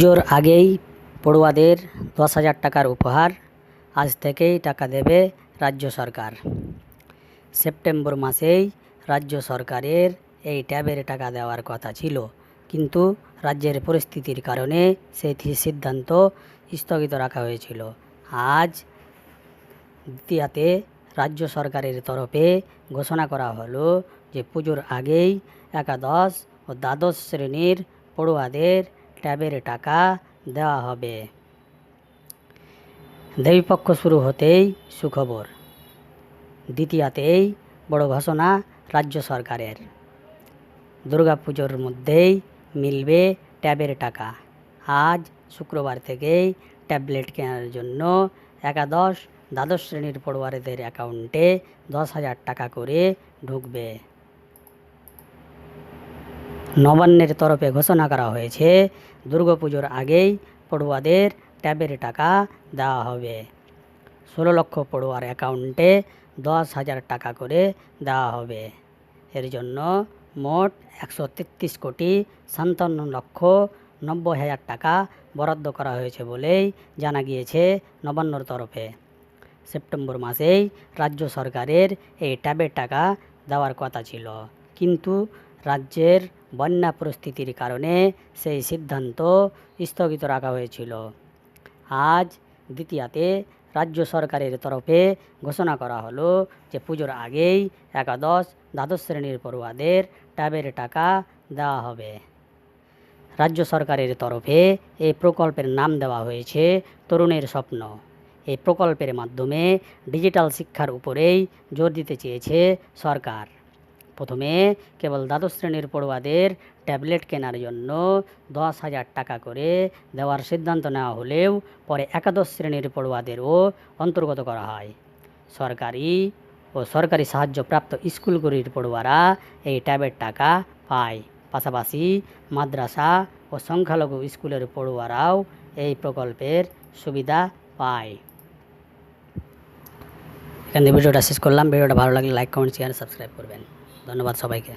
পুজোর আগেই পড়ুয়াদের দশ হাজার টাকার উপহার আজ থেকেই টাকা দেবে রাজ্য সরকার। সেপ্টেম্বর মাসেই রাজ্য সরকারের এই ট্যাবের টাকা দেওয়ার কথা ছিল। কিন্তু রাজ্যের পরিস্থিতির কারণে সেই সিদ্ধান্ত স্থগিত রাখা হয়েছিল। আজ দ্বিতীয়াতে রাজ্য সরকারের তরফে ঘোষণা করা হলো যে পুজোর আগেই একাদশ ও দ্বাদশ শ্রেণির পড়ুয়াদের ট্যাবের টাকা দেওয়া হবে। দেবীপক্ষ শুরু হতেই সুখবর। দ্বিতীয়াতেই বড় ঘোষণা রাজ্য সরকারের। দুর্গাপুজোর মধ্যেই মিলবে ট্যাবের টাকা। আজ শুক্রবার থেকেই ট্যাবলেট কেনার জন্য একাদশ, দ্বাদশ শ্রেণির পড়ুয়ারদের অ্যাকাউন্টে দশ হাজার টাকা করে ঢুকবে। নবান্নের তরফে ঘোষণা করা হয়েছে, দুর্গাপুজোর আগেই পড়ুয়াদের ট্যাবের টাকা দেওয়া হবে। ষোলো লক্ষ পড়ুয়ার অ্যাকাউন্টে দশ হাজার টাকা করে দেওয়া হবে। এর জন্য মোট একশো তেত্রিশ কোটি সাতান্ন লক্ষ নব্বই হাজার টাকা বরাদ্দ করা হয়েছে বলেই জানা গিয়েছে নবান্নর তরফে। সেপ্টেম্বর মাসেই রাজ্য সরকারের এই ট্যাবের টাকা দেওয়ার কথা ছিল। কিন্তু রাজ্যের বন্যা পরিস্থিতির কারণে সেই সিদ্ধান্ত স্থগিত রাখা হয়েছিল। আজ দ্বিতীয়াতে রাজ্য সরকারের তরফে ঘোষণা করা হলো যে পুজোর আগেই একাদশ দ্বাদশ শ্রেণির পড়ুয়াদের ট্যাবের টাকা দেওয়া হবে। রাজ্য সরকারের তরফে এই প্রকল্পের নাম দেওয়া হয়েছে তরুণের স্বপ্ন। এই প্রকল্পের মাধ্যমে ডিজিটাল শিক্ষার উপরেই জোর দিতে চেয়েছে সরকার। প্রথমে কেবল দ্বাদশ শ্রেণির পড়ুয়াদের ট্যাবলেট কেনার জন্য দশ হাজার টাকা করে দেওয়ার সিদ্ধান্ত নেওয়া হলেও পরে একাদশ শ্রেণির পড়ুয়াদেরও অন্তর্গত করা হয়। সরকারি ও সরকারি সাহায্যপ্রাপ্ত স্কুলগুলির পড়ুয়ারা এই ট্যাবের টাকা পায়। পাশাপাশি মাদ্রাসা ও সংখ্যালঘু স্কুলের পড়ুয়ারাও এই প্রকল্পের সুবিধা পায়। এখান ভিডিওটা শেষ করলাম। ভিডিওটা ভালো লাগলে লাইক, কমেন্ট শেয়ার সাবস্ক্রাইব করবেন। ধন্যবাদ সবাইকে।